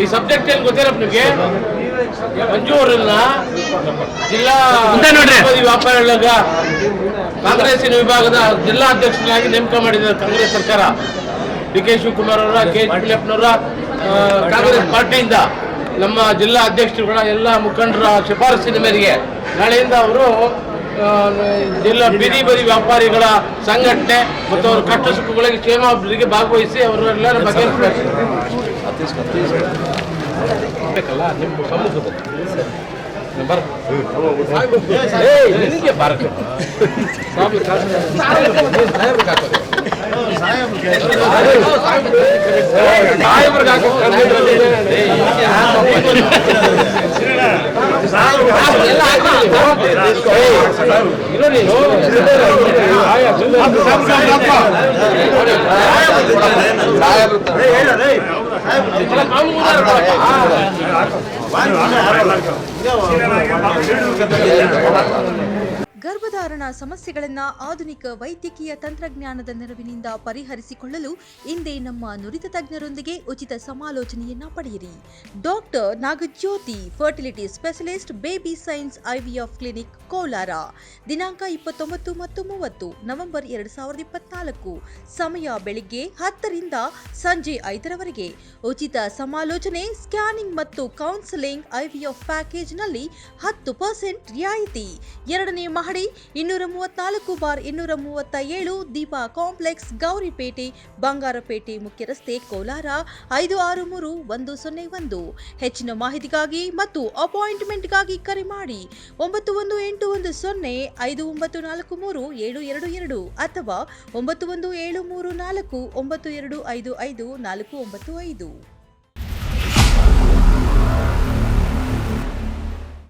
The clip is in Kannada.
ಈ ಸಬ್ಜೆಕ್ಟ್ ಏನ್ ಗೊತ್ತಿರಪ್ಪ ನಿಮಗೆ? ಮಂಜು ಅವರನ್ನ ಜಿಲ್ಲಾ ವ್ಯಾಪಾರಿಗಳ ಕಾಂಗ್ರೆಸ್ಸಿನ ವಿಭಾಗದ ಜಿಲ್ಲಾ ಅಧ್ಯಕ್ಷರಾಗಿ ನೇಮಕ ಮಾಡಿದ ಕಾಂಗ್ರೆಸ್ ಸರ್ಕಾರ. ಡಿ ಕೆ ಶಿವಕುಮಾರ್ ಅವರ ಕೆ ಎಚ್ ಪಿಲಿಯಪ್ಪನವರ ಕಾಂಗ್ರೆಸ್ ಪಾರ್ಟಿಯಿಂದ ನಮ್ಮ ಜಿಲ್ಲಾ ಅಧ್ಯಕ್ಷರುಗಳ ಎಲ್ಲ ಮುಖಂಡರ ಶಿಫಾರಸಿನ ಮೇರೆಗೆ ನಾಳೆಯಿಂದ ಅವರು ಜಿಲ್ಲಾ ಬೀದಿ ಬದಿ ವ್ಯಾಪಾರಿಗಳ ಸಂಘಟನೆ ಮತ್ತು ಅವರ ಕಷ್ಟ ಸುಖಗಳಿಗೆ ಕ್ಷೇಮಾಭಿವೃದ್ಧಿಗೆ ಭಾಗವಹಿಸಿ ಅವರೆಲ್ಲರ ಬಗ್ಗೆ ಬೇಕಲ್ಲ ನಿಮ್ಮ ಸಮ್ಮುಖದಲ್ಲಿ ಬರ ಏಯ್, ನಿನಗೆ ಬಾರಕ್ಕೆ ಸಾಹೇಬ್ರಿಗೆ ಹಾಕೋ ಎಲ್ಲ ಗರ್ಭಧಾರಣ ಸಮಸ್ಯೆಗಳನ್ನು ಆಧುನಿಕ ವೈದ್ಯಕೀಯ ತಂತ್ರಜ್ಞಾನದ ನೆರವಿನಿಂದ ಪರಿಹರಿಸಿಕೊಳ್ಳಲು ಇಂದೇ ನಮ್ಮ ನುರಿತ ತಜ್ಞರೊಂದಿಗೆ ಉಚಿತ ಸಮಾಲೋಚನೆಯನ್ನ ಪಡೆಯಿರಿ. Doctor Nagajyothi, fertility specialist, baby science IVF clinic, Kolar. ದಿನಾಂಕ ಇಪ್ಪತ್ತೊಂಬತ್ತು ಮತ್ತು ಮೂವತ್ತು, ನವೆಂಬರ್ ಎರಡು ಸಾವಿರದ ಇಪ್ಪತ್ನಾಲ್ಕು. ಸಮಯ ಬೆಳಿಗ್ಗೆ ಹತ್ತರಿಂದ ಸಂಜೆ ಐದರವರೆಗೆ. ಉಚಿತ ಸಮಾಲೋಚನೆ, ಸ್ಕ್ಯಾನಿಂಗ್ ಮತ್ತು ಕೌನ್ಸೆಲಿಂಗ್ ಐವಿಎಫ್ ಪ್ಯಾಕೇಜ್ನಲ್ಲಿ ಹತ್ತು ಪರ್ಸೆಂಟ್ ರಿಯಾಯಿತಿ. ಎರಡನೇ ಮಹಡಿ ಇನ್ನೂರ ಮೂವತ್ನಾಲ್ಕು ಬಾರ್ ಇನ್ನೂರ ಮೂವತ್ತ ಏಳು ದೀಪಾ ಕಾಂಪ್ಲೆಕ್ಸ್, ಗೌರಿಪೇಟೆ, ಬಂಗಾರಪೇಟೆ ಮುಖ್ಯ ರಸ್ತೆ, ಕೋಲಾರ ಐದು ಆರು ಮೂರು ಒಂದು ಸೊನ್ನೆ ಒಂದು. ಹೆಚ್ಚಿನ ಮಾಹಿತಿಗಾಗಿ ಮತ್ತು ಅಪಾಯಿಂಟ್ಮೆಂಟ್ಗಾಗಿ ಕರೆ ಮಾಡಿ ಒಂಬತ್ತು ಒಂದು ಎಂಟು ಒಂದು ಸೊನ್ನೆ ಐದು ಒಂಬತ್ತು ನಾಲ್ಕು ಮೂರು ಏಳು ಎರಡು ಎರಡು ಅಥವಾ ಒಂಬತ್ತು ಒಂದು ಏಳು ಮೂರು ನಾಲ್ಕು ಒಂಬತ್ತು ಎರಡು ಐದು ಐದು ನಾಲ್ಕು ಒಂಬತ್ತು ಐದು.